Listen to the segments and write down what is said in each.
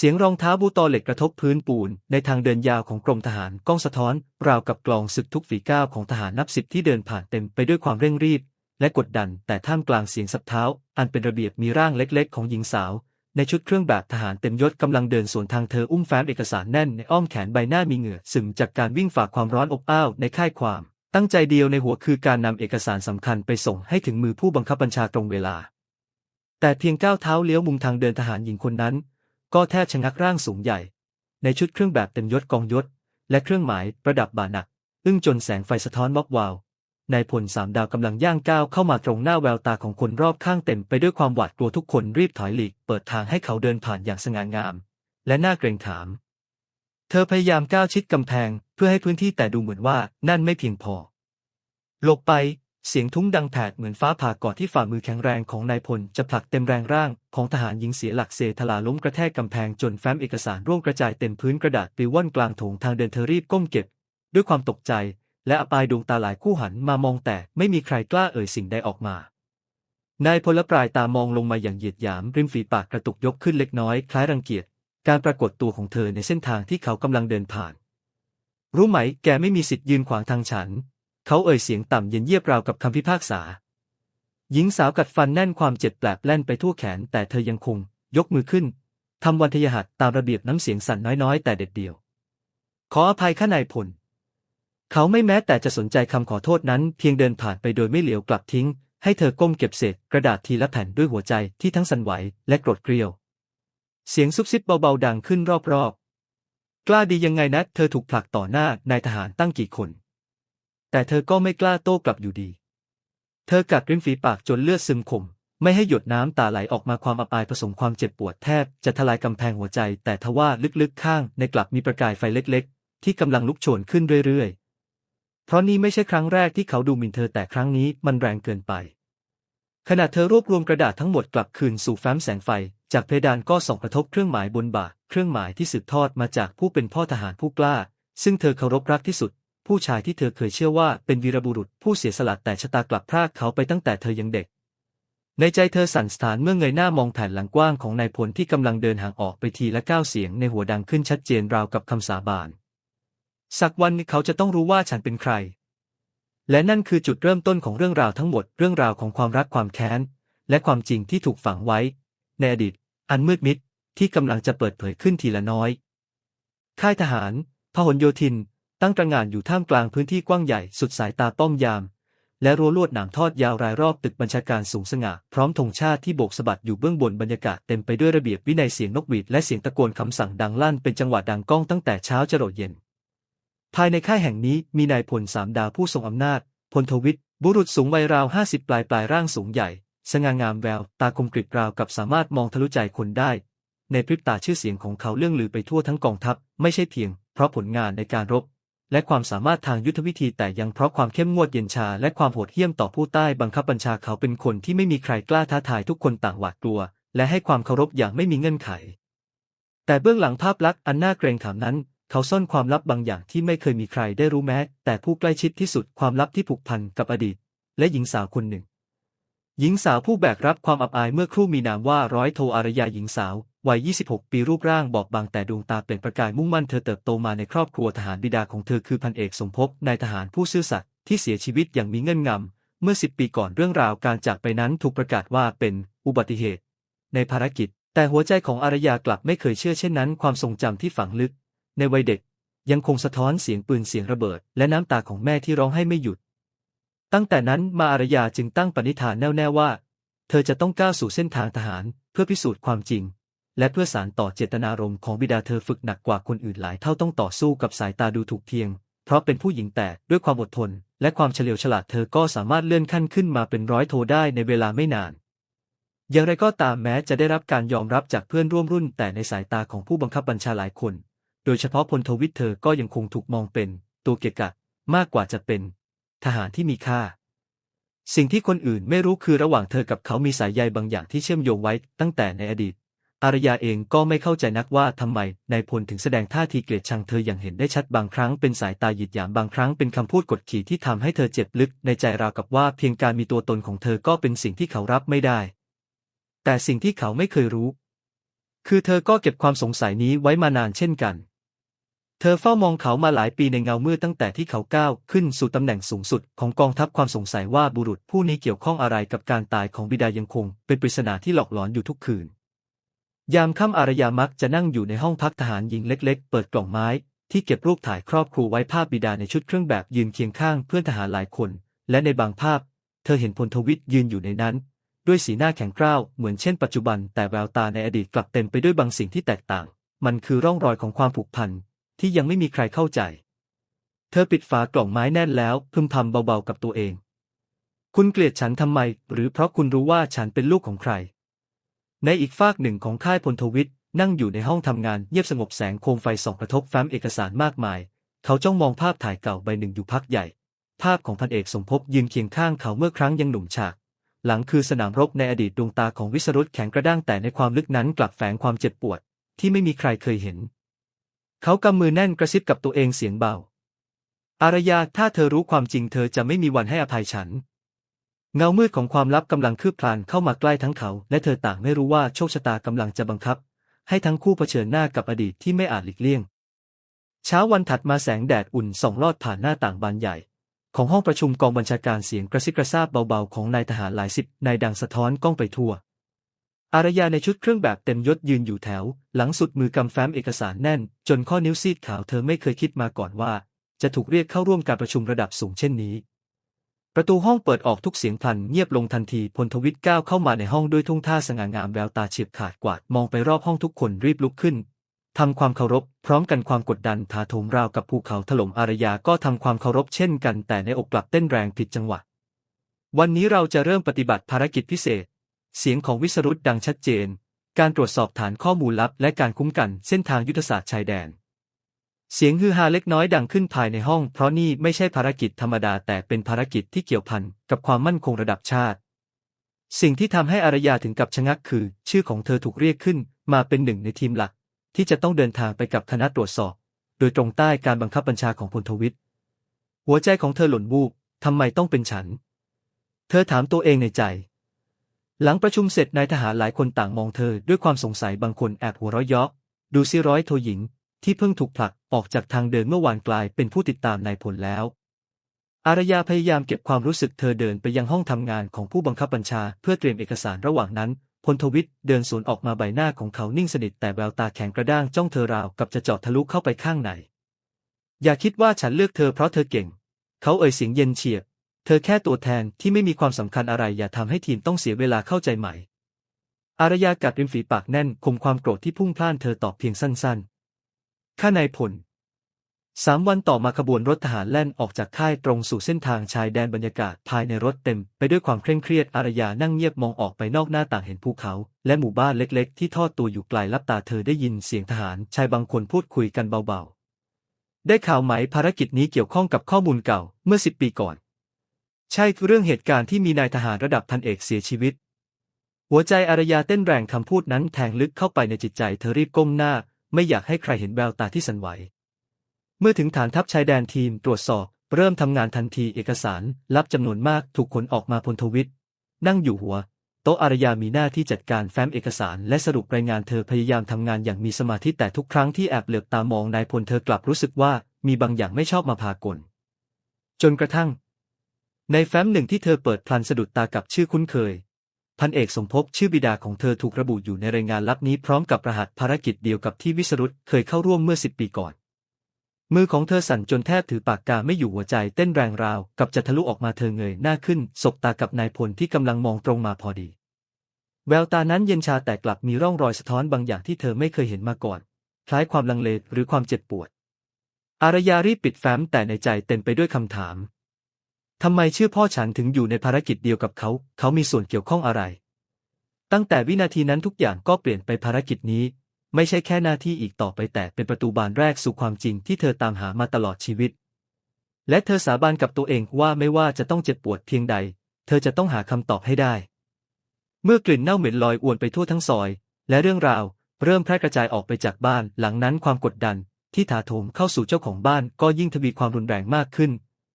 เสียงรองเท้าบูตอเหล็กกระทบพื้นปูน ในทางเดินยาวของกรมทหารก้องสะท้อน ราวกับกลองศึกทุกฝีก้าวของทหารนับสิบที่เดินผ่านเต็มไปด้วยความเร่งรีบ และกดดันแต่ท่ามกลางเสียงสับเท้า อันเป็นระเบียบมีร่างเล็กๆ ของหญิงสาว ในชุดเครื่องแบบทหารเต็มยศกำลังเดินสวนทางเธออุ้มแฟ้มเอกสารแน่นในอ้อมแขนใบหน้ามีเหงื่อซึมจากการวิ่งฝ่าความร้อนอบอ้าวในค่ายความ ตั้งใจเดียวในหัวคือการนำเอกสารสำคัญไปส่งให้ถึงมือผู้บังคับบัญชาตรงเวลา แต่เพียงก้าวเท้าเลี้ยวมุมทางเดินทหารหญิงคนนั้น ก็แทบชะงักร่างสูงใหญ่ ในชุดเครื่องแบบเต็มยศกองยศ และเครื่องหมายประดับบ่าหนัก อึ้งจนแสงไฟสะท้อนวอบวาวนายพลสามดาวกำลังย่างก้าวเข้ามาตรงหน้าแววตาของคนรอบข้างเต็มไปด้วยความหวาดกลัวทุกคนรีบถอยหลีก เปิดทางให้เขาเดินผ่านอย่างสง่างาม และน่าเกรงขาม เธอพยายามก้าวชิดกำแพงเพื่อให้พื้นที่แต่ดูเหมือนว่านั่นไม่เพียงพอ หลบไป เสียงทุ้งดังแผดเหมือนฟ้าผ่าก่อนที่ฝ่ามือแข็งแรงของนายพลจะผลักเต็มแรงร่างของทหารหญิงเสียหลักเซทลาล้มกระแทกกำแพงจนแฟ้มเอกสารร่วงกระจายเต็มพื้นกระดาษปลิวว่อนกลางโถงทางเดินเธอรีบก้มเก็บ ด้วยความตกใจ และอับอายดวงตาหลายคู่หันมามองแต่ไม่มีใครกล้าเอ่ยสิ่งใดออกมานายพลปลายตามองลงมาอย่างเหยียดหยามริมฝีปากกระตุกยกขึ้นเล็กน้อยคล้ายรังเกียจการปรากฏตัวของเธอในเส้นทางที่เขากำลังเดินผ่าน รู้ไหมแกไม่มีสิทธิ์ยืนขวางทางฉัน เขาเอ่ยเสียงต่ำเย็นเยียบราวกับคำพิพากษา หญิงสาวกัดฟันแน่นความเจ็บแปลบแล่นไปทั่วแขน แต่เธอยังคง ยกมือขึ้นทำวันทยหัตตามระเบียบน้ำเสียงสั่นน้อยๆ แต่เด็ดเดียว ขออภัยข้านายพล เขาไม่แม้แต่จะสนใจคำขอโทษนั้น เพียงเดินผ่านไปโดยไม่เหลียวกลับทิ้ง ให้เธอก้มเก็บเศษกระดาษทีละแผ่นด้วยหัวใจที่ทั้งสั่นไหวและโกรธเกรียว เสียงซุบซิบเบาๆดังขึ้นรอบๆ กล้าดียังไงนะ เธอถูกผลักต่อหน้านายทหารตั้งกี่คน แต่เธอก็ไม่กล้าโต้กลับอยู่ดี เธอกัดริมฝีปากจนเลือดซึมขม ไม่ให้หยดน้ำตาไหลออกมาความอับอายผสมความเจ็บปวดแทบจะทลายกำแพงหัวใจ แต่ทว่าลึกๆข้างในกลับมีประกายไฟเล็กๆ ที่กำลังลุกโชนขึ้นเรื่อยๆ เพราะนี่ไม่ใช่ครั้งแรกที่เขาดูหมิ่นเธอแต่ครั้งนี้มันแรงเกินไป ขณะเธอรวบรวมกระดาษทั้งหมดกลับคืนสู่แฟ้มแสงไฟ จากเพดานก็ส่องกระทบเครื่องหมายบนบ่าเครื่องหมายที่สืบทอดมาจากผู้เป็นพ่อทหารผู้กล้าซึ่งเธอเคารพรักที่สุด ผู้ชายที่เธอเคยเชื่อว่าเป็นวีรบุรุษผู้เสียสละแต่ชะตากลับพรากเขาไปตั้งแต่เธอยังเด็ก ในใจเธอสั่นสะท้านเมื่อเงยหน้ามองแผ่นหลังกว้างของนายพลที่กำลังเดินห่างออกไปทีละก้าวเสียงในหัวดังขึ้นชัดเจนราวกับคำสาบานสักวันเขาจะต้องรู้ว่าฉันเป็นใคร และนั่นคือจุดเริ่มต้นของเรื่องราวทั้งหมดเรื่องราวของความรักความแค้น และความจริงที่ถูกฝังไว้ ในอดีต อันมืดมิดที่กำลังจะเปิดเผยขึ้นทีละน้อย ค่ายทหารพหลโยธิน ตั้งตระหง่านอยู่ท่ามกลางพื้นที่กว้างใหญ่สุดสายตาป้อมยาม และรั้วลวดหนามทอดยาวรายรอบตึกบัญชาการสูงสง่าพร้อมธงชาติที่โบกสะบัดอยู่เบื้องบนบรรยากาศเต็มไปด้วยระเบียบวินัยเสียงนกหวีดและเสียงตะโกนคำสั่งดังลั่นเป็นจังหวะดังก้องตั้งแต่เช้าจรดเย็น ภายในค่ายแห่งนี้มีนายพลสามดาวผู้ทรงอำนาจพลทวิทย์บุรุษสูงวัยราวห้าสิบปลายปลายร่างสูงใหญ่ สง่างามแวว ตาคมกริบราวกับสามารถมองทะลุใจคนได้ ในพริบตาชื่อเสียงของเขาเรื่องลือไปทั่วทั้งกองทัพ ไม่ใช่เพียง เพราะผลงานในการรบ และความสามารถทางยุทธวิธีแต่ยังเพราะความเข้มงวดเย็นชา และความโหดเหี้ยมต่อผู้ใต้บังคับบัญชาเขาเป็นคนที่ไม่มีใครกล้าท้าทายทุกคนต่างหวาดกลัว และให้ความเคารพอย่างไม่มีเงื่อนไข แต่เบื้องหลังภาพลักษณ์อันน่าเกรงขามนั้น เขาซ่อนความลับบางอย่างที่ไม่เคยมีใครได้รู้แม้ แต่ผู้ใกล้ชิดที่สุดความลับที่ผูกพันกับอดีต และหญิงสาวคนหนึ่ง หญิงสาวผู้แบกรับความอับอายเมื่อครู่มีนามว่าร้อยโทอารยาหญิงสาว วัย 26 ปีรูปร่างบอบบางแต่ดวงตาเปล่งประกายมุ่งมั่นเธอเติบโตมาในครอบครัวทหารบิดาของเธอคือพันเอกสมภพนายทหารผู้ซื่อสัตย์ที่เสียชีวิตอย่างมีเงื่อนงำ เมื่อ 10 ปีก่อนเรื่องราวการจากไปนั้นถูกประกาศว่าเป็นอุบัติเหตุ ในภารกิจ แต่หัวใจของอารยากลับไม่เคยเชื่อเช่นนั้นความทรงจำที่ฝังลึก ในวัยเด็ก ยังคงสะท้อนเสียงปืนเสียงระเบิด และน้ำตาของแม่ที่ร้องให้ไม่หยุด ตั้งแต่นั้นมาอารยาจึงตั้งปณิธานแน่วแน่ว่า เธอจะต้องก้าวสู่เส้นทางทหาร เพื่อพิสูจน์ความจริง และเพื่อสารต่อเจตนารมณ์ของบิดาเธอฝึกหนักกว่าคนอื่นหลายเท่าต้องต่อสู้กับสายตาดูถูกเทียง เพราะเป็นผู้หญิงแต่ด้วยความอดทน และความเฉลียวฉลาดเธอก็สามารถเลื่อนขั้นขึ้นมาเป็นร้อยโทได้ในเวลาไม่นาน อย่างไรก็ตามแม้จะได้รับการยอมรับจากเพื่อนร่วมรุ่น แต่ในสายตาของผู้บังคับบัญชาหลายคน โดยเฉพาะพลโทวิทย์เธอก็ยังคงถูกมองเป็น ตัวเกะกะมากกว่าจะเป็น ทหารที่มีค่าสิ่งที่คนอื่นไม่รู้คือระหว่างเธอกับเขามีสายใยบางอย่างที่เชื่อมโยงไว้ตั้งแต่ในอดีต อารยาเองก็ไม่เข้าใจนักว่าทำไมนายพลถึงแสดงท่าทีเกลียดชังเธออย่างเห็นได้ชัดบางครั้งเป็นสายตาหยิดหยามบางครั้งเป็นคำพูดกดขี่ที่ทำให้เธอเจ็บลึกในใจราวกับว่าเพียงการมีตัวตนของเธอก็เป็นสิ่งที่เขารับไม่ได้ แต่สิ่งที่เขาไม่เคยรู้ คือเธอก็เก็บความสงสัยนี้ไว้มานานเช่นกัน เธอเฝ้ามองเขามาหลายปีในเงามืดตั้งแต่ที่เขาก้าวขึ้นสู่ตำแหน่งสูงสุดของกองทัพความสงสัยว่าบุรุษผู้นี้เกี่ยวข้องอะไรกับการตายของบิดายังคง เป็นปริศนาที่หลอกหลอนอยู่ทุกคืน ยามค่ำอารยามักจะนั่งอยู่ในห้องพักทหารหญิงเล็ก ๆ เปิดกล่องไม้ ที่เก็บรูปถ่ายครอบครัวไว้ภาพบิดาในชุดเครื่องแบบยืนเคียงข้างเพื่อนทหารหลายคน และในบางภาพ เธอเห็นพลทวิทย์ยืนอยู่ในนั้น ด้วยสีหน้าแข็งกร้าวเหมือนเช่นปัจจุบันแต่แววตาในอดีตกลับเต็มไปด้วยบางสิ่งที่แตกต่าง มันคือร่องรอยของความผูกพันที่ยังไม่มีใครเข้าใจ เธอปิดฝากล่องไม้แน่นแล้วพึมพำเบาๆกับตัวเอง คุณเกลียดฉันทำไม หรือเพราะคุณรู้ว่าฉันเป็นลูกของใคร ในอีกฝากหนึ่งของค่ายพลทวิทย์นั่งอยู่ในห้องทำงานเงียบสงบแสงโคมไฟส่องกระทบแฟ้มเอกสารมากมาย เขาจ้องมองภาพถ่ายเก่าใบหนึ่งอยู่พักใหญ่ ภาพของพันเอกสมภพยืนเคียงข้างเขาเมื่อครั้งยังหนุ่มฉาก หลังคือสนามรบในอดีตดวงตาของวิสรุตแข็งกระด้างแต่ในความลึกนั้นกลับแฝงความเจ็บปวด ที่ไม่มีใครเคยเห็น เขากำมือแน่นกระซิบกับตัวเองเสียงเบา อารยาถ้าเธอรู้ความจริงเธอจะไม่มีวันให้อภัยฉัน เงามืดของความลับกำลังคืบคลานเข้ามาใกล้ทั้งเขา และเธอต่างไม่รู้ว่าโชคชะตากำลังจะบังคับ ให้ทั้งคู่เผชิญหน้ากับอดีตที่ไม่อาจหลีกเลี่ยง เช้าวันถัดมาแสงแดดอุ่นส่องลอดผ่านหน้าต่างบานใหญ่ ของห้องประชุมกองบัญชาการเสียงกระซิบกระซาบเบาๆของนายทหารหลายสิบนายดังสะท้อนกล้องไปทั่ว อารยาในชุดเครื่องแบบเต็มยศยืนอยู่แถว หลังสุดมือกำแฟ้มเอกสารแน่น จนข้อนิ้วซีดขาวเธอไม่เคยคิดมาก่อนว่า จะถูกเรียกเข้าร่วมการประชุมระดับสูงเช่นนี้ ประตูห้องเปิดออกทุกเสียงพลันเงียบลงทันทีพลทวิทย์ก้าวเข้ามาในห้องด้วยทุ่งท่าสง่างามแววตาเฉียบขาดกวาดมองไปรอบห้องทุกคนรีบลุกขึ้นทำความเคารพ พร้อมกันความกดดันถาโถมราวกับภูเขาถล่มอารยาก็ทำความเคารพเช่นกันแต่ในอกกลับเต้นแรงผิดจังหวะ วันนี้เราจะเริ่มปฏิบัติภารกิจพิเศษ เสียงของวิสรุตดังชัดเจน การตรวจสอบฐานข้อมูลลับ และการคุ้มกันเส้นทางยุทธศาสตร์ชายแดน เสียงฮือฮาเล็กน้อยดังขึ้นภายในห้อง เพราะนี่ไม่ใช่ภารกิจธรรมดาแต่เป็นภารกิจที่เกี่ยวพันกับความมั่นคงระดับชาติ สิ่งที่ทำให้อารยาถึงกับชะงักคือ ชื่อของเธอถูกเรียกขึ้น มาเป็นหนึ่งในทีมหลัก ที่จะต้องเดินทางไปกับคณะตรวจสอบ โดยตรงใต้การบังคับบัญชาของพลทวิทย์หัวใจของเธอหล่นวูบทำไมต้องเป็นฉัน เธอถามตัวเองในใจ หลังประชุมเสร็จนายทหารหลายคนต่างมองเธอด้วยความสงสัยบางคนแอบหัวเราะยาะดูซิร้อยโทหญิง ที่เพิ่งถูกผลักออกจากทางเดินเมื่อวานกลายเป็นผู้ติดตามนายพลแล้ว อารยาพยายามเก็บความรู้สึกเธอเดินไปยังห้องทำงานของผู้บังคับบัญชาเพื่อเตรียมเอกสารระหว่างนั้นพลทวิทย์เดินสวนออกมาใบหน้าของเขานิ่งสนิทแต่แววตาแข็งกระด้างจ้องเธอราวกับจะเจาะทะลุเข้าไปข้างใน อย่าคิดว่าฉันเลือกเธอเพราะเธอเก่ง เขาเอ่ยเสียงเย็นเฉียบ เธอแค่ตัวแทนที่ไม่มีความสำคัญอะไรอย่าทำให้ทีมต้องเสียเวลาเข้าใจใหม่ อารยากัดริมฝีปากแน่นคมความโกรธที่พุ่งพล่านเธอตอบเพียงสั้นๆ ข้านายพลสามวันต่อมาขบวนรถทหารแล่นออกจากค่ายตรงสู่เส้นทางชายแดนบรรยากาศภายในรถเต็ม ไปด้วยความเคร่งเครียดอารยานั่งเงียบมองออกไปนอกหน้าต่างเห็นภูเขา และหมู่บ้านเล็กๆ ที่ทอดตัวอยู่ไกลลับตาเธอได้ยินเสียงทหารชายบางคนพูดคุยกันเบาๆ ได้ข่าวไหมภารกิจนี้เกี่ยวข้องกับข้อมูลเก่าเมื่อสิบปีก่อน ใช่เรื่องเหตุการณ์ที่มีนายทหารระดับพันเอกเสียชีวิตหัวใจอารยาเต้นแรงคำพูดนั้นแทงลึกเข้าไปในจิตใจเธอรีบก้มหน้า ไม่อยากให้ใครเห็นแววตาที่สั่นไหว เมื่อถึงฐานทัพชายแดนทีมตรวจสอบ เริ่มทำงานทันทีเอกสารลับจำนวนมากถูกขนออกมาพลทวิทนั่งอยู่หัว โต๊ะอารยามีหน้าที่จัดการแฟ้มเอกสารและสรุปรายงานเธอพยายามทำงานอย่างมีสมาธิแต่ทุกครั้งที่แอบเหลือบตามองนายพลเธอกลับรู้สึกว่ามีบางอย่างไม่ชอบมาพากล จนกระทั่ง ในแฟ้มหนึ่งที่เธอเปิดพลันสะดุดตากับชื่อคุ้นเคย พันเอกสมภพชื่อบิดาของเธอถูกระบุอยู่ในรายงานลับนี้พร้อมกับรหัสภารกิจเดียวกับที่วิสรุตเคยเข้าร่วมเมื่อสิบปีก่อน มือของเธอสั่นจนแทบถือปากกาไม่อยู่หัวใจเต้นแรงราว กับจะทะลุออกมาเธอเงยหน้าขึ้น สบตากับนายพลที่กำลังมองตรงมาพอดี แววตานั้นเย็นชาแต่กลับมีร่องรอยสะท้อนบางอย่างที่เธอไม่เคยเห็นมาก่อน คล้ายความลังเลหรือความเจ็บปวด อารยารีบปิดแฟ้มแต่ในใจเต็มไปด้วยคำถาม ทำไมชื่อพ่อฉันถึงอยู่ในภารกิจเดียวกับเขา เขามีส่วนเกี่ยวข้องอะไร ตั้งแต่วินาทีนั้นทุกอย่างก็เปลี่ยนไปภารกิจนี้ ไม่ใช่แค่หน้าที่อีกต่อไปแต่เป็นประตูบานแรกสู่ความจริงที่เธอตามหามาตลอดชีวิต และเธอสาบานกับตัวเองว่าไม่ว่าจะต้องเจ็บปวดเพียงใด เธอจะต้องหาคำตอบให้ได้ เมื่อกลิ่นเน่าเหม็นลอยอวนไปทั่วทั้งซอย และเรื่องราว เริ่มแพร่กระจายออกไปจากบ้าน หลังนั้นความกดดัน ที่ถาโถมเข้าสู่เจ้าของบ้านก็ยิ่งทวีความรุนแรงมากขึ้น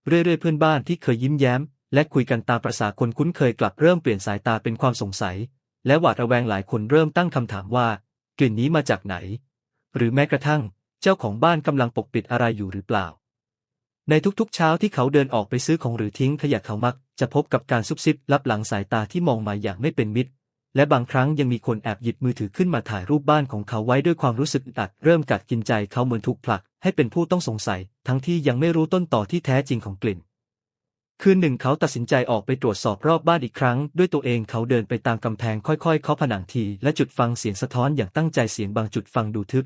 เรื่อยๆเพื่อนบ้านที่เคยยิ้มแย้ม และคุยกันตามประษาคนคุ้นเคยกลับเริ่มเปลี่ยนสายตาเป็นความสงสัย และหวาดระแวงหลายคนเริ่มตั้งคำถามว่า กลิ่นนี้มาจากไหน หรือแม้กระทั่ง เจ้าของบ้านกำลังปกปิดอะไรอยู่หรือเปล่า ในทุกๆเช้าที่เขาเดินออกไปซื้อของหรือทิ้งขยะเขามัก จะพบกับการซุบซิบลับหลังสายตาที่มองมาอย่างไม่เป็นมิตร และบางครั้งยังมีคนแอบหยิบมือถือขึ้นมาถ่ายรูปบ้านของเขาไว้ด้วยความรู้สึกอึดอัดเริ่มกัดกินใจเขาเหมือนถูกผลักให้เป็นผู้ต้องสงสัย ทั้งที่ยังไม่รู้ต้นต่อที่แท้จริงของกลิ่น คืนหนึ่งเขาตัดสินใจออกไปตรวจสอบรอบบ้านอีกครั้ง ด้วยตัวเองเขาเดินไปตามกำแพงค่อยๆ เคาะผนังที และจุดฟังเสียงสะท้อนอย่างตั้งใจเสียงบางจุดฟังดูทึบ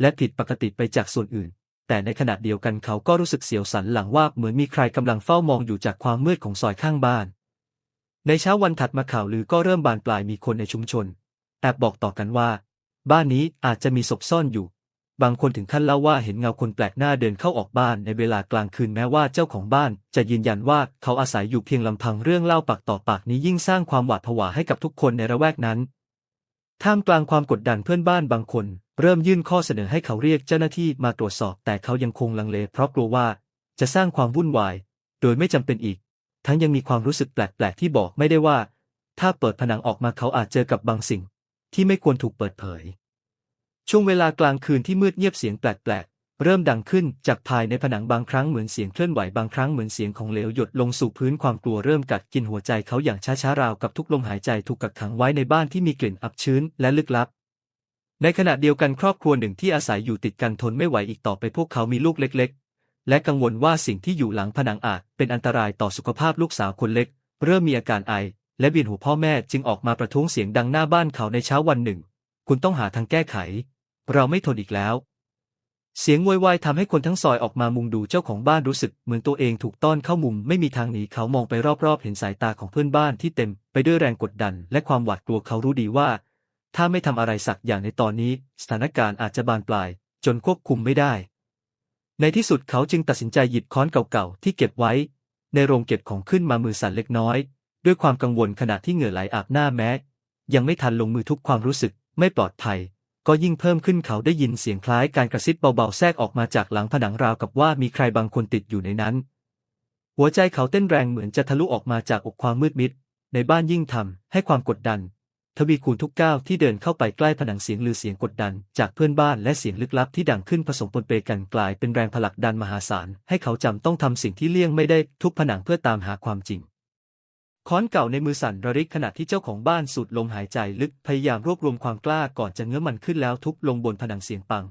และผิดปกติไปจากส่วนอื่น แต่ในขณะเดียวกันเขาก็รู้สึกเสียวสันหลังว่าเหมือนมีใครกำลังเฝ้ามองอยู่จากความมืดของซอยข้างบ้าน ในเช้าวันถัดมาข่าวลือก็เริ่มบานปลายมีคนในชุมชนแอบบอกต่อกันว่า บ้านนี้อาจจะมีศพซ่อนอยู่ บางคนถึงขั้นเล่าว่าเห็นเงาคนแปลกหน้าเดินเข้าออกบ้านในเวลากลางคืนแม้ว่าเจ้าของบ้าน จะยืนยันว่าเขาอาศัยอยู่เพียงลำพังเรื่องเล่าปากต่อปากนี้ยิ่งสร้างความหวาดผวาให้กับทุกคนในระแวกนั้น ท่ามกลางความกดดันเพื่อนบ้านบางคน เริ่มยื่นข้อเสนอให้เขาเรียกเจ้าหน้าที่มาตรวจสอบ แต่เขายังคงลังเลเพราะกลัวว่า จะสร้างความวุ่นวาย โดยไม่จำเป็นอีก ทั้งยังมีความรู้สึกแปลกๆที่บอกไม่ได้ว่า ถ้าเปิดผนังออกมาเขาอาจเจอกับบางสิ่ง ที่ไม่ควรถูกเปิดเผย ช่วงเวลากลางคืนที่มืดเงียบเสียงแปลกๆ เริ่มดังขึ้นจากภายในผนังบางครั้งเหมือนเสียงเคลื่อนไหวบางครั้งเหมือนเสียงของเหลวหยดลงสู่พื้นความกลัวเริ่มกัดกินหัวใจเขาอย่างช้าๆราวกับทุกลมหายใจถูกกักขังไว้ในบ้านที่มีกลิ่นอับชื้นและลึกลับในขณะเดียวกันครอบครัวหนึ่งที่อาศัยอยู่ติดกันทนไม่ไหวอีกต่อไปพวกเขามีลูกเล็ก และกังวลว่าสิ่งที่อยู่หลังผนังอาจเป็นอันตรายต่อสุขภาพลูกสาวคนเล็ก เริ่มมีอาการไอ และเวียนหัวพ่อแม่จึงออกมาประท้วงเสียงดังหน้าบ้านเขาในเช้าวันหนึ่ง คุณต้องหาทางแก้ไข เราไม่ทนอีกแล้ว เสียงโวยวายทำให้คนทั้งซอยออกมามุงดูเจ้าของบ้านรู้สึกเหมือนตัวเองถูกต้อนเข้ามุมไม่มีทางหนีเขามองไปรอบๆ เห็นสายตาของเพื่อนบ้านที่เต็มไปด้วยแรงกดดัน และความหวาดกลัวเขารู้ดีว่า ถ้าไม่ทำอะไรสักอย่างในตอนนี้ สถานการณ์อาจจะบานปลาย จนควบคุมไม่ได้ ในที่สุดเขาจึงตัดสินใจหยิบค้อนเก่าๆที่เก็บไว้ ในโรงเก็บของขึ้นมามือสั่นเล็กน้อย ด้วยความกังวลขณะที่เหงื่อไหลอาบหน้าแม้ ยังไม่ทันลงมือทุกความรู้สึกไม่ปลอดภัย ก็ยิ่งเพิ่มขึ้นเขาได้ยินเสียงคล้ายการกระซิบเบาๆแทรกออกมาจากหลังผนังราวกับว่ามีใครบางคนติดอยู่ในนั้น หัวใจเขาเต้นแรงเหมือนจะทะลุออกมาจากอกความมืดมิด ในบ้านยิ่งทำให้ความกดดัน ทวีคูณทุกก้าวที่เดินเข้าไปใกล้ผนังเสียงลือเสียงกดดัน จากเพื่อนบ้านและเสียงลึกลับที่ดังขึ้นผสมปนเปกันกลายเป็นแรงผลักดันมหาศาล ให้เขาจำต้องทำสิ่งที่เลี่ยงไม่ได้ทุบผนังเพื่อตามหาความจริงค้อนเก่าในมือสั่นระริกขณะที่เจ้าของบ้านสูดลมหายใจลึกพยายามรวบรวมความกล้าก่อนจะเงื้อมันขึ้นแล้วทุบลงบนผนังเสียงปัง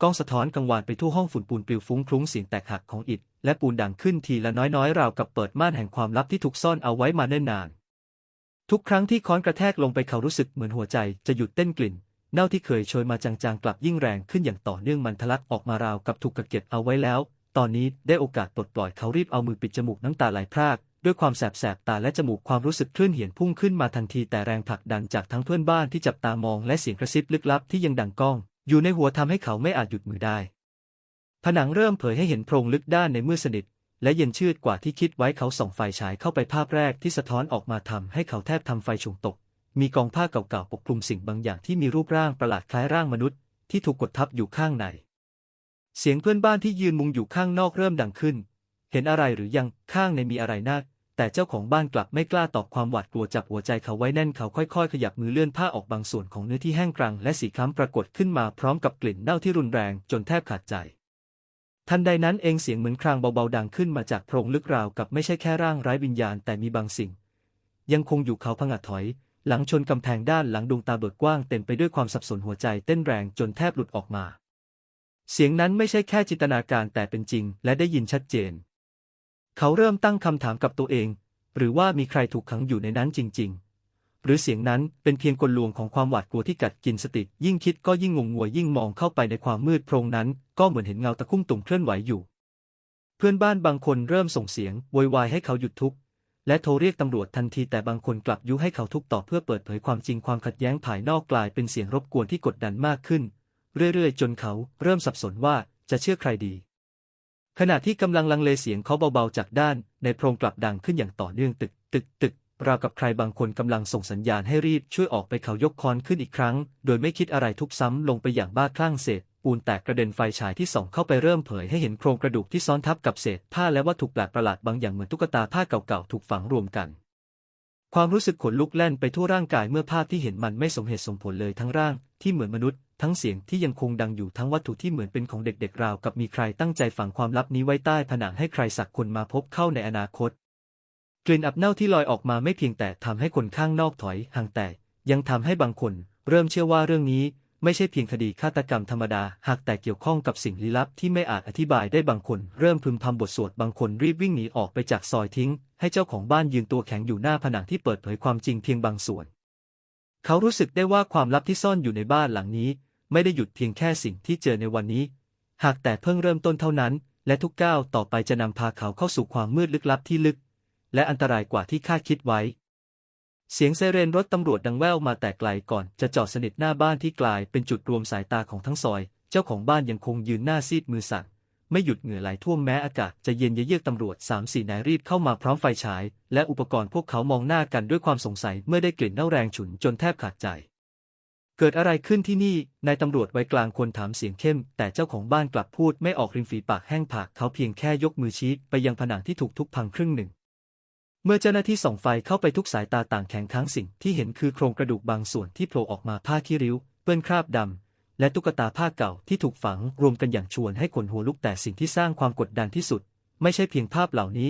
กล้องสะท้อนกังวานไปทั่วห้องฝุ่นปูนปลิวฟุ้งคลุ้งเสียงแตกหักของอิฐและปูนดังขึ้นทีละน้อยๆราวกับเปิดม่านแห่งความลับที่ถูกซ่อนเอาไว้มาเนิ่นนาน ทุกครั้งที่ค้อนกระแทกลงไปเขารู้สึกเหมือนหัวใจจะหยุดเต้นกลิ่น เน่าที่เคยโชยมาจางๆ กลับยิ่งแรงขึ้นอย่างต่อเนื่องมันทะลักออกมาราวกับถูกกระเก็บเอาไว้แล้ว ตอนนี้ได้โอกาสปลดปล่อยเขารีบเอามือปิดจมูกน้ำตาไหลพราก ด้วยความแสบแสบตาและจมูกความรู้สึกคลื่นเหียนพุ่งขึ้นมาทันทีแต่แรงผลักดันจากทั้งเพื่อนบ้านที่จับตามองและเสียงกระซิบลึกลับที่ยังดังก้อง อยู่ในหัวทำให้เขาไม่อาจหยุดมือได้ ผนังเริ่มเผยให้เห็นโพรงลึกด้านในมืดสนิท และเย็นชืดกว่าที่คิดไว้เขาส่องไฟฉายเข้าไปภาพแรกที่สะท้อนออกมาทำให้เขาแทบทำไฟฉุงตก มีกองผ้าเก่าๆปกคลุมสิ่งบางอย่างที่มีรูปร่างประหลาดคล้ายร่างมนุษย์ ที่ถูกกดทับอยู่ข้างใน เสียงเพื่อนบ้านที่ยืนมุงอยู่ข้างนอกเริ่มดังขึ้น เห็นอะไรหรือยังข้างในมีอะไรนาแต่เจ้าของบ้านกลับไม่กล้าตอบความหวาดกลัวจับหัวใจเขาไว้แน่นเขาค่อยๆ ขยับมือเลื่อนผ้าออกบางส่วนของเนื้อที่แห้งกรัง และสีคล้ำปรากฏขึ้นมาพร้อมกับกลิ่นเน่าที่รุนแรงจนแทบขาดใจ ทันใดนั้นเองเสียงเหมือนครางเบาๆดังขึ้นมาจากโพรงลึกราวกับไม่ใช่แค่ร่างไร้วิญญาณแต่มีบางสิ่ง ยังคงอยู่เขาผงะถอย หลังชนกำแพงด้านหลังดวงตาเบิกกว้างเต็มไปด้วยความสับสนหัวใจเต้นแรงจนแทบหลุดออกมา เสียงนั้นไม่ใช่แค่จินตนาการแต่เป็นจริง และได้ยินชัดเจน เขาเริ่มตั้งคำถามกับตัวเอง หรือว่ามีใครถูกขังอยู่ในนั้นจริง ๆ หรือเสียงนั้นเป็นเพียงกลลวงของความหวาดกลัวที่กัดกินสติ ยิ่งคิดก็ยิ่งงงงวยยิ่งมองเข้าไปในความมืดโพรงนั้น ก็เหมือนเห็นเงาตะคุ่มตุ่มเคลื่อนไหวอยู่ เพื่อนบ้านบางคนเริ่มส่งเสียงโวยวายให้เขาหยุดทุบและโทรเรียกตำรวจทันทีแต่บางคนกลับยุให้เขาทุบต่อเพื่อเปิดเผยความจริงความขัดแย้งภายนอกกลายเป็นเสียงรบกวนที่กดดันมากขึ้น เรื่อยๆ จนเขาเริ่มสับสนว่าจะเชื่อใครดี ขณะที่กำลังลังเลเสียงเขาเบาๆจากด้าน ในโพรงกลับดังขึ้นอย่างต่อเนื่องตึกตึกตึก ราวกับใครบางคนกำลังส่งสัญญาณให้รีบช่วยออกไปเขายกคอนขึ้นอีกครั้ง โดยไม่คิดอะไรทุบซ้ำลงไปอย่างบ้าคลั่งเศษปูนแตกกระเด็นไฟฉายที่ส่องเข้าไปเริ่มเผยให้เห็นโครงกระดูกที่ซ้อนทับกับเศษผ้าและวัตถุแปลกประหลาดบางอย่างเหมือนตุ๊กตาผ้าเก่าๆถูกฝังรวมกัน ความรู้สึกขนลุกแล่นไปทั่วร่างกายเมื่อภาพที่เห็นมันไม่สมเหตุสมผลเลยทั้งร่างที่เหมือนมนุษย์ ทั้งเสียงที่ยังคงดังอยู่ทั้งวัตถุที่เหมือนเป็นของเด็กๆราวกับมีใครตั้งใจฝังความลับนี้ไว้ใต้ผนังให้ใครสักคนมาพบเข้าในอนาคต กลิ่นอับเน่าที่ลอยออกมาไม่เพียงแต่ทำให้คนข้างนอกถอยห่างแต่ยังทำให้บางคน เริ่มเชื่อว่าเรื่องนี้ไม่ใช่เพียงคดีฆาตกรรมธรรมดา หากแต่เกี่ยวข้องกับสิ่งลี้ลับที่ไม่อาจอธิบายได้บางคน เริ่มพึมพำบทสวดบางคนรีบวิ่งหนีออกไปจากซอยทิ้ง ให้เจ้าของบ้านยืนตัวแข็งอยู่หน้าผนังที่เปิดเผยความจริงเพียงบางส่วน เขารู้สึกได้ว่าความลับที่ซ่อนอยู่ในบ้านหลังนี้ ไม่ได้หยุดเพียงแค่สิ่งที่เจอในวันนี้ หากแต่เพิ่งเริ่มต้นเท่านั้น และทุกก้าวต่อไปจะนำพาเขาเข้าสู่ความมืดลึกลับที่ลึก และอันตรายกว่าที่คาดคิดไว้ เสียงไซเรนรถตำรวจดังแว่วมาแต่ไกลก่อนจะจอดสนิทหน้าบ้านที่กลายเป็นจุดรวมสายตาของทั้งซอย เจ้าของบ้านยังคงยืนหน้าซีดมือสั่นไม่หยุดเหงื่อไหลท่วมแม้อากาศจะเย็นเยือกตำรวจสามสี่นายรีบเข้ามาพร้อมไฟฉาย และอุปกรณ์พวกเขามองหน้ากันด้วยความสงสัยเมื่อได้กลิ่นเน่าแรงฉุนจนแทบขาดใจ เกิดอะไรขึ้นที่นี่นายตำรวจไว้กลางคนถามเสียงเข้ม แต่เจ้าของบ้านกลับพูดไม่ออกริมฝีปากแห้งผากเขาเพียงแค่ยกมือชี้ไปยังผนังที่ถูกทุบพังครึ่งหนึ่ง เมื่อเจ้าหน้าที่ส่องไฟเข้าไปทุกสายตาต่างแข็งค้งสิ่งที่เห็นคือโครงกระดูกบางส่วนที่โผล่ออกมาผ้าขี้ริ้ว เปื้อนคราบดำ และตุ๊กตาผ้าเก่าที่ถูกฝังรวมกันอย่างชวนให้ขนหัวลุกแต่สิ่งที่สร้างความกดดันที่สุด ไม่ใช่เพียงภาพเหล่านี้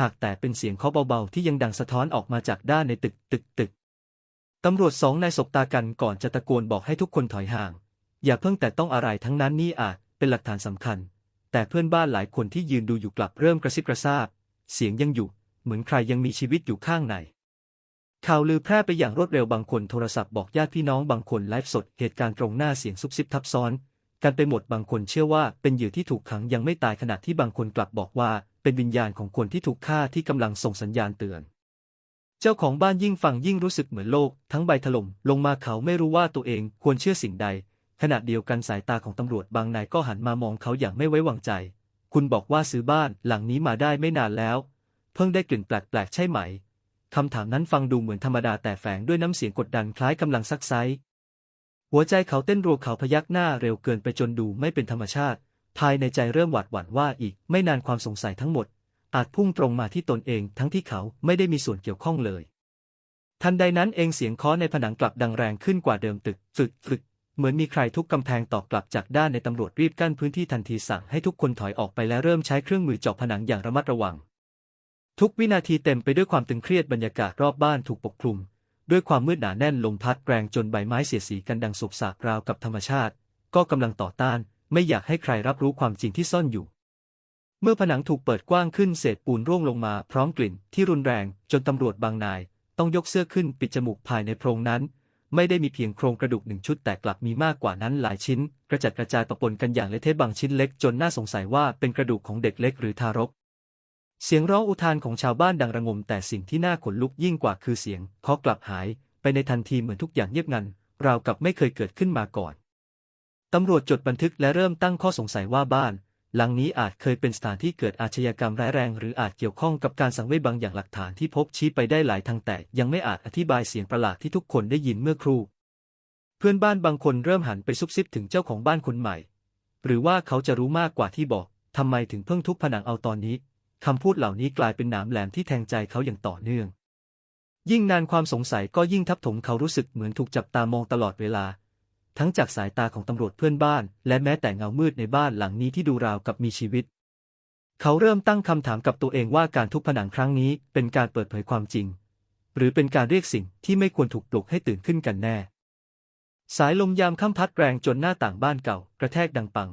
หากแต่เป็นเสียงเคาะเบาๆที่ยังดังสะท้อนออกมาจากด้านในตึกตึกตึกตำรวจสองนายสบตากันก่อนจะตะโกนบอกให้ทุกคนถอยห่าง อย่าเพิ่งแต่ต้องอะไรทั้งนั้นนี่อาจเป็นหลักฐานสำคัญ แต่เพื่อนบ้านหลายคนที่ยืนดูอยู่กลับเริ่มกระซิบกระซาบ เสียงยังอยู่ เหมือนใครยังมีชีวิตอยู่ข้างใน ข่าวลือแพร่ไปอย่างรวดเร็วบางคนโทรศัพท์บอกญาติพี่น้องบางคนไลฟ์สดเหตุการณ์ตรงหน้าเสียงซุบซิบทับซ้อน กันไปหมดบางคนเชื่อว่าเป็นเหยื่อที่ถูกขังยังไม่ตายขณะที่บางคนกลับบอกว่า เป็นวิญญาณของคนที่ถูกฆ่าที่กำลังส่งสัญญาณเตือนเจ้าของบ้านยิ่งฟังยิ่งรู้สึกเหมือนโลก ทั้งใบถล่มลงมาเขาไม่รู้ว่าตัวเองควรเชื่อสิ่งใด ขณะเดียวกันสายตาของตำรวจบางนายก็หันมามองเขาอย่างไม่ไว้วางใจ คุณบอกว่าซื้อบ้านหลังนี้มาได้ไม่นานแล้ว เพิ่งได้กลิ่นแปลกๆใช่ไหม คำถามนั้นฟังดูเหมือนธรรมดาแต่แฝงด้วยน้ำเสียงกดดันคล้ายกำลังซักไซหัวใจเขาเต้นรัวเขาพยักหน้าเร็วเกินไปจนดูไม่เป็นธรรมชาติ ภายในใจเริ่มหวาดหวั่นว่าอีกไม่นานความสงสัยทั้งหมด อาจพุ่งตรงมาที่ตนเองทั้งที่เขาไม่ได้มีส่วนเกี่ยวข้องเลย ทันใดนั้นเองเสียงเคาะในผนังกลับดังแรงขึ้นกว่าเดิมตึกฝึกฝึกเหมือนมีใครทุบกำแพงตอบกลับจากด้านในตำรวจรีบกั้นพื้นที่ทันทีสั่งให้ทุกคนถอยออกไปและเริ่มใช้เครื่องมือเจาะผนังอย่างระมัดระวัง ทุกวินาทีเต็มไปด้วยความตึงเครียดบรรยากาศรอบบ้านถูกปกคลุม ด้วยความมืดหนาแน่นลมพัดแรงจนใบไม้เสียสีกันดังสุกสากราวกับธรรมชาติ ก็กำลังต่อต้าน ไม่อยากให้ใครรับรู้ความจริงที่ซ่อนอยู่ เมื่อผนังถูกเปิดกว้างขึ้นเศษปูนร่วงลงมาพร้อมกลิ่นที่รุนแรงจนตำรวจบางนาย ต้องยกเสื้อขึ้นปิดจมูกภายในโพรงนั้น ไม่ได้มีเพียงโครงกระดูกหนึ่งชุดแต่กลับมีมากกว่านั้นหลายชิ้น กระจัดกระจายปะปนกันอย่างเละเทะบางชิ้นเล็กจนน่าสงสัยว่าเป็นกระดูกของเด็กเล็กหรือทารก เสียงร้องอุทานของชาวบ้านดังระงม แต่สิ่งที่น่าขนลุกยิ่งกว่าคือเสียงเคาะกลับหายไปในทันทีเหมือนทุกอย่างเงียบงัน ราวกับไม่เคยเกิดขึ้นมาก่อน ตำรวจจดบันทึกและเริ่มตั้งข้อสงสัยว่าบ้าน หลังนี้อาจเคยเป็นสถานที่เกิดอาชญากรรมร้ายแรง หรืออาจเกี่ยวข้องกับการสังเวยบางอย่างหลักฐานที่พบชี้ไปได้หลายทางแต่ยังไม่อาจอธิบายเสียงประหลาดที่ทุกคนได้ยินเมื่อครู่ เพื่อนบ้านบางคนเริ่มหันไปซุบซิบถึงเจ้าของบ้านคนใหม่ หรือว่าเขาจะรู้มากกว่าที่บอกทำไมถึงเพิ่งทุบผนังเอาตอนนี้ คำพูดเหล่านี้กลายเป็นหนามแหลมที่แทงใจเขาอย่างต่อเนื่อง ยิ่งนานความสงสัยก็ยิ่งทับถมเขารู้สึกเหมือนถูกจับตามองตลอดเวลา ทั้งจากสายตาของตำรวจเพื่อนบ้าน และแม้แต่เงามืดในบ้านหลังนี้ที่ดูราวกับมีชีวิต เขาเริ่มตั้งคำถามกับตัวเองว่าการทุบผนังครั้งนี้เป็นการเปิดเผยความจริง หรือเป็นการเรียกสิ่งที่ไม่ควรถูกปลุกให้ตื่นขึ้นกันแน่ สายลมยามค่ำพัดแรงจนหน้าต่างบ้านเก่ากระแทกดังปัง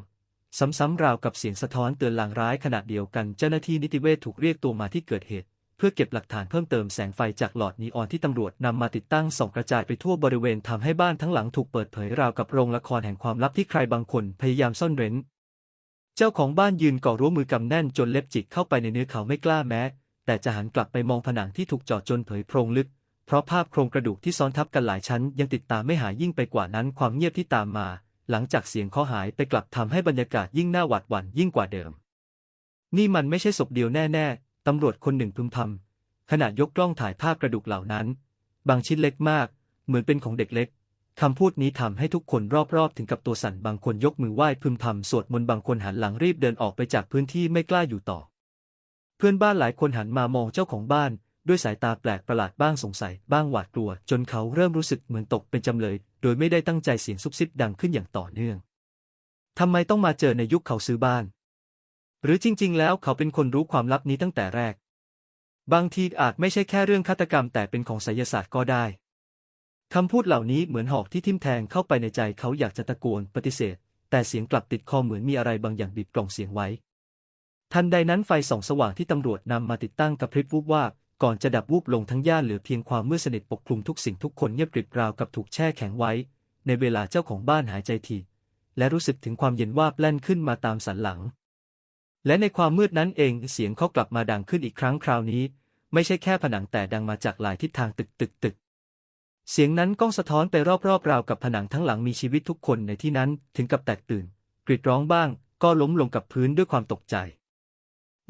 ซ้ำๆราวกับเสียงสะท้อนเตือนลางร้ายขณะเดียวกันเจ้าหน้าที่นิติเวชถูกเรียกตัวมาที่เกิดเหตุ เพื่อเก็บหลักฐานเพิ่มเติมแสงไฟจากหลอดนีออนที่ตำรวจนำมาติดตั้งส่องกระจายไปทั่วบริเวณทำให้บ้านทั้งหลังถูกเปิดเผยราวกับโรงละครแห่งความลับที่ใครบางคนพยายามซ่อนเร้น เจ้าของบ้านยืนก่อรั้วมือกำแน่นจนเล็บจิกเข้าไปในเนื้อเขาไม่กล้าแม้ แต่จะหันกลับไปมองผนังที่ถูกเจาะจนเผยโพรงลึก เพราะภาพโครงกระดูกที่ซ้อนทับกันหลายชั้น ยังติดตามไม่หายยิ่งไปกว่านั้นความเงียบที่ตามมา หลังจากเสียงเคาหายไปกลับทำให้บรรยากาศยิ่งน่าหวาดหวั่นยิ่งกว่าเดิม นี่มันไม่ใช่ศพเดียวแน่ ๆ ตำรวจคนหนึ่งพึมพำขณะยกกล้องถ่ายภาพกระดูกเหล่านั้น บางชิ้นเล็กมาก เหมือนเป็นของเด็กเล็กคำพูดนี้ทำให้ทุกคนรอบๆ ถึงกับตัวสั่นบางคนยกมือไหว้พึมพำสวดมนต์บางคนหันหลังรีบเดินออกไปจากพื้นที่ไม่กล้าอยู่ต่อ เพื่อนบ้านหลายคนหันมามองเจ้าของบ้าน ด้วยสายตาแปลกประหลาดบ้างสงสัย บ้างหวาดกลัว จนเขาเริ่มรู้สึกเหมือนตกเป็นจำเลย โดยไม่ได้ตั้งใจเสียงซุบซิบดังขึ้นอย่างต่อเนื่องทำไมต้องมาเจอในยุคเขาซื้อบ้าน หรือจริง ๆ แล้วเขาเป็นคนรู้ความลับนี้ตั้งแต่แรก บางทีอาจไม่ใช่แค่เรื่องฆาตกรรมแต่เป็นของไสยศาสตร์ก็ได้คำพูดเหล่านี้เหมือนหอกที่ทิ่มแทงเข้าไปในใจเขาอยากจะตะโกนปฏิเสธ แต่เสียงกลับติดคอเหมือนมีอะไรบางอย่างบีบกล่องเสียงไว้ ทันใดนั้นไฟส่องสว่างที่ตำรวจนำมาติดตั้งกระพริบวูบวาบ ก่อนจะดับวูบลงทั้งย่านเหลือเพียงความมืดสนิทปกคลุมทุกสิ่งทุกคนเงียบกริบราวกับถูกแช่แข็งไว้ ในเวลาเจ้าของบ้านหายใจทีและรู้สึกถึงความเย็นวาบแล่นขึ้นมาตามสันหลัง และในความมืดนั้นเองเสียงเขากลับมาดังขึ้นอีกครั้งคราวนี้ ไม่ใช่แค่ผนังแต่ดังมาจากหลายทิศทางตึกตึกตึกเสียงนั้นก้องสะท้อนไปรอบๆราวกับผนังทั้งหลังมีชีวิตทุกคนในที่นั้นถึงกับแตกตื่น กรีดร้องบ้าง ก็ล้มลงกับพื้นด้วยความตกใจ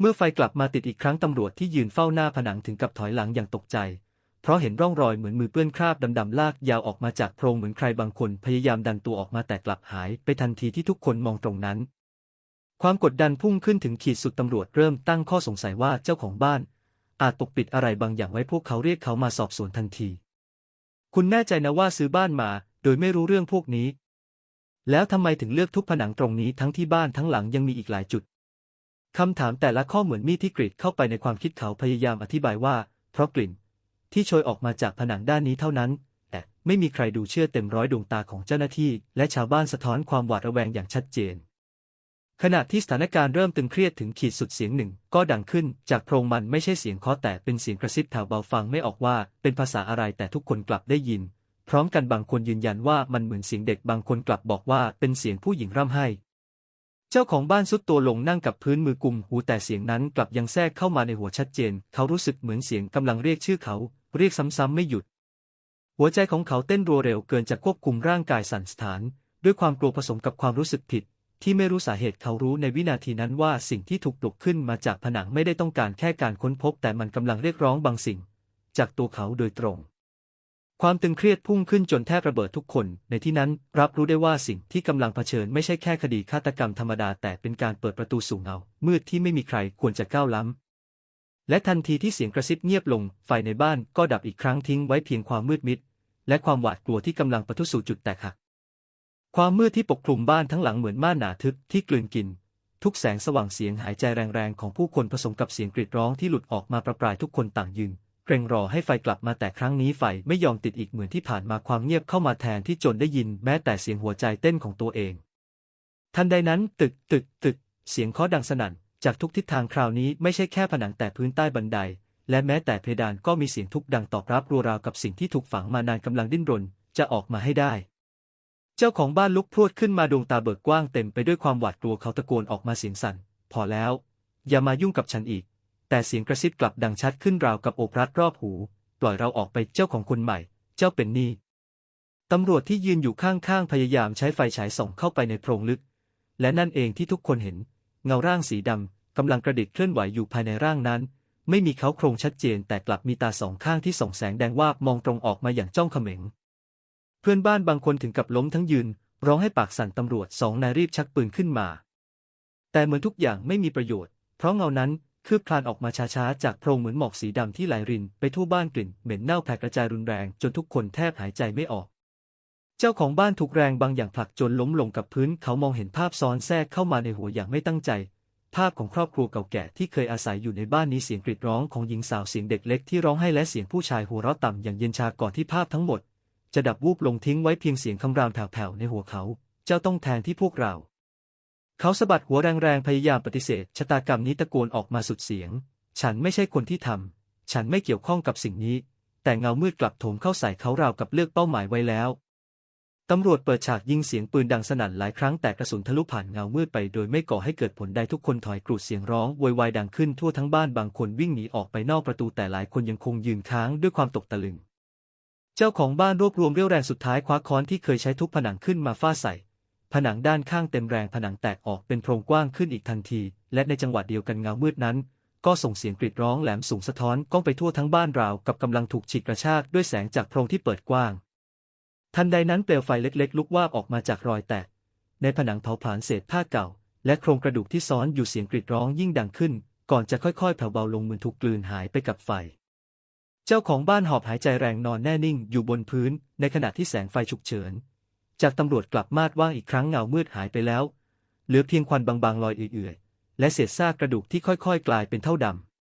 เมื่อไฟกลับมาติดอีกครั้งตำรวจที่ยืนเฝ้าหน้าผนังถึงกับถอยหลังอย่างตกใจ เพราะเห็นร่องรอยเหมือนมือเปื้อนคราบดำๆลากยาวออกมาจากโพรงเหมือนใครบางคนพยายามดันตัวออกมาแต่กลับหายไปทันทีที่ทุกคนมองตรงนั้น ความกดดันพุ่งขึ้นถึงขีดสุดตำรวจเริ่มตั้งข้อสงสัยว่าเจ้าของบ้าน อาจปกปิดอะไรบางอย่างไว้พวกเขาเรียกเขามาสอบสวนทันที คุณแน่ใจนะว่าซื้อบ้านมา โดยไม่รู้เรื่องพวกนี้ แล้วทำไมถึงเลือกทุบผนังตรงนี้ทั้งที่บ้านทั้งหลังยังมีอีกหลายจุด คำถามแต่ละข้อเหมือนมีดที่กรีดเข้าไปในความคิดเขาพยายามอธิบายว่า เพราะกลิ่น ที่โชยออกมาจากผนังด้านนี้เท่านั้น แต่ไม่มีใครดูเชื่อเต็มร้อยดวงตาของเจ้าหน้าที่ และชาวบ้านสะท้อนความหวาดระแวงอย่างชัดเจน ขณะที่สถานการณ์เริ่มตึงเครียดถึงขีดสุดเสียงหนึ่ง ก็ดังขึ้น จากโพรงมันไม่ใช่เสียงเคาะแต่เป็นเสียงกระซิบแถวเบาฟังไม่ออกว่า เป็นภาษาอะไรแต่ทุกคนกลับได้ยิน พร้อมกันบางคนยืนยันว่ามันเหมือนเสียงเด็กบางคนกลับบอกว่าเป็นเสียงผู้หญิงร่ำไห้ เจ้าของบ้านสุดตัวลงนั่งกับพื้นมือกุมหูแต่เสียงนั้นกลับยังแทรกเข้ามาในหัวชัดเจน เขารู้สึกเหมือนเสียงกำลังเรียกชื่อเขา เรียกซ้ำๆไม่หยุด หัวใจของเขาเต้นรัวเร็วเกินจะควบคุมร่างกายสั่นสะท้าน ด้วยความกลัวผสมกับความรู้สึกผิด ที่ไม่รู้สาเหตุเขารู้ในวินาทีนั้นว่าสิ่งที่ถูกปลุกขึ้นมาจากผนังไม่ได้ต้องการแค่การค้นพบ แต่มันกำลังเรียกร้องบางสิ่ง จากตัวเขาโดยตรง ความตึงเครียดพุ่งขึ้นจนแทบระเบิดทุกคน ในที่นั้นรับรู้ได้ว่าสิ่งที่กำลังเผชิญไม่ใช่แค่คดีฆาตกรรมธรรมดาแต่เป็นการเปิดประตูสู่เงา มืดที่ไม่มีใครควรจะก้าวล้ำ และทันทีที่เสียงกระซิบเงียบลง ไฟในบ้านก็ดับอีกครั้งทิ้งไว้เพียงความมืดมิด และความหวาดกลัวที่กำลังปะทุสู่จุดแตกหัก ความมืดที่ปกคลุมบ้านทั้งหลังเหมือนม่านหนาทึบที่กลืนกิน ทุกแสงสว่างเสียงหายใจแรงๆของผู้คนผสมกับเสียงกรีดร้องที่หลุดออกมาประปรายทุกคนต่างยืน เกรงรอให้ไฟกลับมาแต่ครั้งนี้ไฟไม่ยอมติดอีกเหมือนที่ผ่านมาความเงียบเข้ามาแทนที่จนได้ยินแม้แต่เสียงหัวใจเต้นของตัวเอง ทันใดนั้นตึกตึกตึก เสียงเคาะดังสนั่น จากทุกทิศทางคราวนี้ไม่ใช่แค่ผนังแต่พื้นใต้บันได และแม้แต่เพดานก็มีเสียงทุบดังตอบรับรัวราวกับสิ่งที่ถูกฝังมานานกำลังดิ้นรนจะออกมาให้ได้ เจ้าของบ้านลุกพรวดขึ้นมาดวงตาเบิกกว้างเต็มไปด้วยความหวาดกลัวเขาตะโกนออกมาเสียงสั่น พอแล้ว อย่ามายุ่งกับฉันอีก แต่เสียงกระซิบกลับดังชัดขึ้นราวกับโอบรัดรอบหู ปล่อยเราออกไปเจ้าของคนใหม่ เจ้าเป็นนี่ตำรวจที่ยืนอยู่ข้างๆพยายามใช้ไฟฉายส่องเข้าไปในโพรงลึก และนั่นเองที่ทุกคนเห็น เงาร่างสีดำกำลังกระดิกเคลื่อนไหวอยู่ภายในร่างนั้น ไม่มีเขาโครงชัดเจนแต่กลับมีตาสองข้างที่ส่องแสงแดงวาบมองตรงออกมาอย่างจ้องเขม็ง เพื่อนบ้านบางคนถึงกับล้มทั้งยืน ร้องให้ปากสั่นตำรวจสองนายรีบชักปืนขึ้นมา แต่เหมือนทุกอย่างไม่มีประโยชน์ เพราะเงานั้น คืบคลานออกมาช้าๆ จากโพรงเหมือนหมอกสีดำที่ไหลริน ไปทั่วบ้านกลิ่นเหม็นเน่าแผ่กระจายรุนแรงจนทุกคนแทบหายใจไม่ออก เจ้าของบ้านถูกแรงบางอย่างผลักจนล้มลงกับพื้น เขามองเห็นภาพซ้อนแทรกเข้ามาในหัวอย่างไม่ตั้งใจ ภาพของครอบครัวเก่าแก่ที่เคยอาศัยอยู่ในบ้านนี้เสียงกรีดร้องของหญิงสาวเสียงเด็กเล็กที่ร้องไห้และเสียงผู้ชายหัวเราะต่ำอย่างเย็นชาก่อนที่ภาพทั้งหมด จะดับวูบลงทิ้งไว้เพียงเสียงคำรามแผ่วๆในหัวเขา เจ้าต้องแทนที่พวกเรา เขาสะบัดหัวแรงๆพยายามปฏิเสธชะตากรรมนี้ตะโกนออกมาสุดเสียง ฉันไม่ใช่คนที่ทำ ฉันไม่เกี่ยวข้องกับสิ่งนี้ แต่เงามืดกลับโถมเข้าใส่เขาราวกับเลือกเป้าหมายไว้แล้วตำรวจเปิดฉากยิงเสียงปืนดังสนั่นหลายครั้งแต่กระสุนทะลุผ่านเงามืดไปโดยไม่ก่อให้เกิดผลใดทุกคนถอยกรูดเสียงร้องโวยวายดังขึ้นทั่วทั้งบ้านบางคนวิ่งหนีออกไปนอกประตูแต่หลายคนยังคงยืนค้างด้วยความตกตะลึง เจ้าของบ้านรวบรวมเรี่ยวแรงสุดท้ายคว้าค้อนที่เคยใช้ทุบผนังขึ้นมาฟาดใส่ ผนังด้านข้างเต็มแรงผนังแตกออกเป็นโพรงกว้างขึ้นอีกทันที และในจังหวะเดียวกันเงามืดนั้น ก็ส่งเสียงกรีดร้องแหลมสูงสะท้อนก้องไปทั่วทั้งบ้านราวกับกำลังถูกฉีกกระชากด้วยแสงจากโพรงที่เปิดกว้าง ทันใดนั้นเปลวไฟเล็กๆ ลุกวาบออกมาจากรอยแตก ในผนังเผาผลาญเศษผ้าเก่า และโครงกระดูกที่ซ้อนอยู่เสียงกรีดร้องยิ่งดังขึ้น ก่อนจะค่อยๆแผ่วเบาลงเหมือนถูกกลืนหายไปกับไฟเจ้าของบ้านหอบหายใจแรงนอนแน่นิ่งอยู่บนพื้น ในขณะที่แสงไฟฉุกเฉิน จากตำรวจกลับมาดว่างอีกครั้งเงามืดหายไปแล้ว เหลือเพียงควันบางๆลอยเอื่อยๆ และเศษซากกระดูกที่ค่อยๆ กลายเป็นเท่าด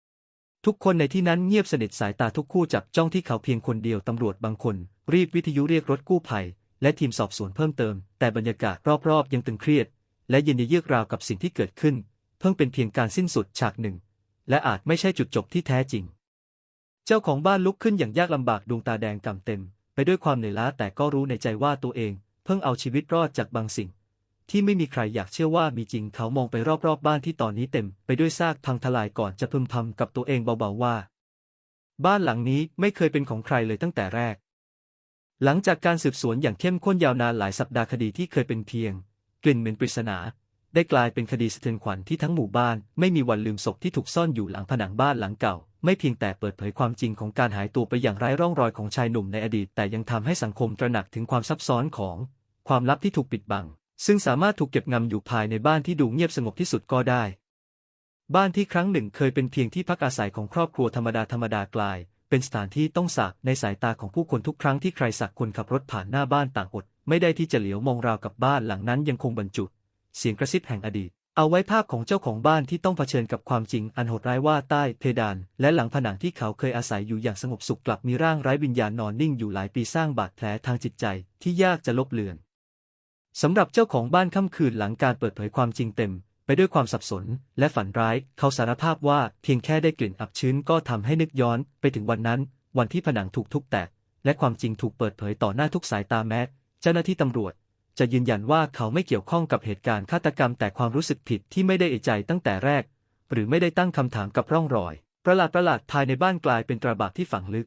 ำ ทุกคนในที่นั้นเงียบสนิทสายตาทุกคู่จับจ้องที่เขาเพียงคนเดียวตำรวจบางคน รีบวิทยุเรียกรถกู้ภัย และทีมสอบสวนเพิ่มเติม แต่บรรยากาศรอบๆ ยังตึงเครียด และเย็นเยือกราวกับสิ่งที่เกิดขึ้น เพิ่งเป็นเพียงการสิ้นสุดฉากหนึ่ง และอาจไม่ใช่จุดจบที่แท้จริง เจ้าของบ้านลุกขึ้นอย่างยากลำบากดวงตาแดงก่ำเต็ม ไปด้วยความเหนื่อยล้าแต่ก็รู้ในใจว่าตัวเอง เพิ่งเอาชีวิตรอดจากบางสิ่ง ที่ไม่มีใครอยากเชื่อว่ามีจริงเขามองไปรอบๆบบ้านที่ตอนนี้เต็ม ไปด้วยซากพังทลายก่อนจะพึมพำกับตัวเองเบาๆว่า บ้านหลังนี้ไม่เคยเป็นของใครเลยตั้งแต่แรก หลังจากการสืบสวนอย่างเข้มข้นยาวนานหลายสัปดาห์คดีที่เคยเป็นเพียง กลิ่นเหม็นปริศนา ได้กลายเป็นคดีสะเทือนขวัญที่ทั้งหมู่บ้าน ไม่มีวันลืมศพที่ถูกซ่อนอยู่หลังผนังบ้านหลังเก่า ไม่เพียงแต่เปิดเผยความจริงของการหายตัวไปอย่างไร้ร่องรอยของชายหนุ่มในอดีต แต่ยังทำให้สังคมตระหนักถึงความซับซ้อนของ ความลับที่ถูกปิดบัง ซึ่งสามารถถูกเก็บงำอยู่ภายในบ้านที่ดูเงียบสงบที่สุดก็ได้ บ้านที่ครั้งหนึ่งเคยเป็นเพียงที่พักอาศัยของครอบครัวธรรมดาธรรมดากลาย เป็นสถานที่ต้องสาบในสายตาของผู้คนทุกครั้งที่ใครสักคนขับรถผ่านหน้าบ้านต่างอด ไม่ได้ที่จะเหลียวมองราวกับบ้านหลังนั้นยังคงบรรจุ เสียงกระซิบแห่งอดีต เอาไว้ภาพของเจ้าของบ้านที่ต้องเผชิญกับความจริงอันโหดร้ายว่าใต้เพดาน และหลังผนังที่เขาเคยอาศัยอยู่อย่างสงบสุขกลับมีร่างไร้วิญญาณนอนนิ่งอยู่หลายปีสร้างบาดแผลทางจิตใจที่ยากจะลบเลือนสำหรับเจ้าของบ้านค่ำคืนหลังการเปิดเผยความจริงเต็ม ไปด้วยความสับสน และฝันร้าย เขาสารภาพว่าเพียงแค่ได้กลิ่นอับชื้นก็ทำให้นึกย้อนไปถึงวันนั้น วันที่ผนังถูกทุบแตกและความจริงถูกเปิดเผยต่อหน้าทุกสายตาแม้ เจ้าหน้าที่ตำรวจ จะยืนยันว่าเขาไม่เกี่ยวข้องกับเหตุการณ์ฆาตกรรมแต่ความรู้สึกผิดที่ไม่ได้เอใจตั้งแต่แรก หรือไม่ได้ตั้งคำถามกับร่องรอย ประหลาดประหลาดภายในบ้านกลายเป็นตราบาปที่ฝังลึก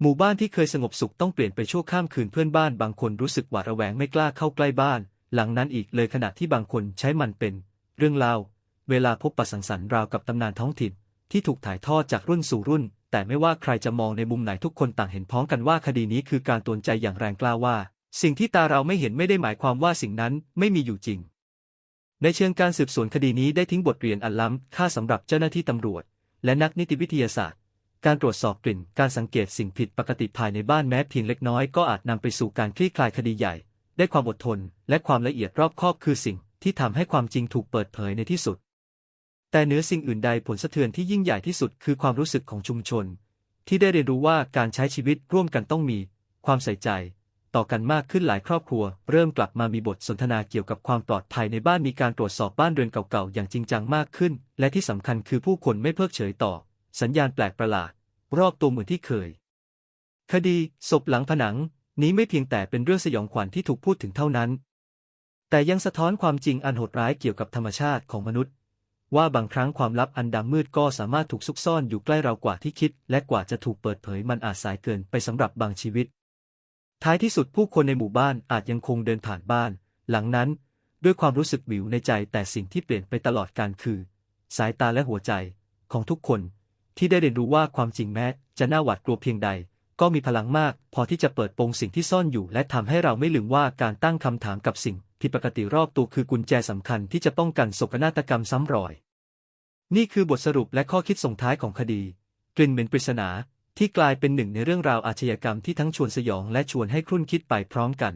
หมู่บ้านที่เคยสงบสุขต้องเปลี่ยนไปชั่วข้ามคืนเพื่อนบ้านบางคนรู้สึกหวาดระแวงไม่กล้าเข้าใกล้บ้าน หลังนั้นอีกเลยขณะที่บางคนใช้มันเป็น เรื่องเล่าเวลาพบปะสังสรรค์ราวกับตำนานท้องถิ่นที่ถูกถ่ายทอดจากรุ่นสู่รุ่น แต่ไม่ว่าใครจะมองในมุมไหนทุกคนต่างเห็นพ้องกันว่าคดีนี้คือการตวนใจอย่างแรงกล้าว่า สิ่งที่ตาเราไม่เห็นไม่ได้หมายความว่าสิ่งนั้นไม่มีอยู่จริง ในเชิงการสืบสวนคดีนี้ได้ทิ้งบทเรียนอันล้ำค่าสำหรับเจ้าหน้าที่ตำรวจ และนักนิติวิทยาศาสตร์ การตรวจสอบกลิ่น การสังเกตสิ่งผิดปกติภายในบ้านแม้เพียงเล็กน้อยก็อาจนำไปสู่การคลี่คลายคดีใหญ่ ได้ความอดทน และความละเอียดรอบคอบคือสิ่งที่ทำให้ความจริงถูกเปิดเผยในที่สุด แต่เหนือสิ่งอื่นใดผลสะเทือนที่ยิ่งใหญ่ที่สุดคือความรู้สึกของชุมชน ที่ได้เรียนรู้ว่าการใช้ชีวิตร่วมกันต้องมี ความใส่ใจ ต่อกันมากขึ้นหลายครอบครัว เริ่มกลับมามีบทสนทนาเกี่ยวกับความปลอดภัยในบ้านมีการตรวจสอบบ้านเรือนเก่าๆ อย่างจริงจังมากขึ้น และที่สำคัญคือผู้คนไม่เพิกเฉยต่อ สัญญาณแปลกประหลาด รอบตัวเหมือนที่เคย คดีศพหลังผนัง นี้ไม่เพียงแต่เป็นเรื่องสยองขวัญที่ถูกพูดถึงเท่านั้น แต่ยังสะท้อนความจริงอันโหดร้ายเกี่ยวกับธรรมชาติของมนุษย์ ว่าบางครั้งความลับอันดำมืดก็สามารถถูกซุกซ่อนอยู่ใกล้เรากว่าที่คิด และกว่าจะถูกเปิดเผยมันอาจสายเกินไปสำหรับบางชีวิต ท้ายที่สุดผู้คนในหมู่บ้านอาจยังคงเดินผ่านบ้าน หลังนั้น ด้วยความรู้สึกวิวในใจแต่สิ่งที่เปลี่ยนไปตลอดการคือ สายตาและหัวใจของทุกคนที่ได้เรียนรู้ว่าความจริงแม้จะน่าหวาดกลัวเพียงใด ก็มีพลังมากพอที่จะเปิดโปงสิ่งที่ซ่อนอยู่ และทำให้เราไม่ลืมว่าการตั้งคำถามกับสิ่งผิดปกติรอบตัวคือกุญแจสำคัญที่จะป้องกันโศกนาฏกรรมซ้ำรอย นี่คือบทสรุปและข้อคิดส่งท้ายของคดีกลิ่นเหม็นปริศนา ที่กลายเป็นหนึ่งในเรื่องราวอาชญากรรมที่ทั้งชวนสยองและชวนให้ครุ่นคิดไปพร้อมกัน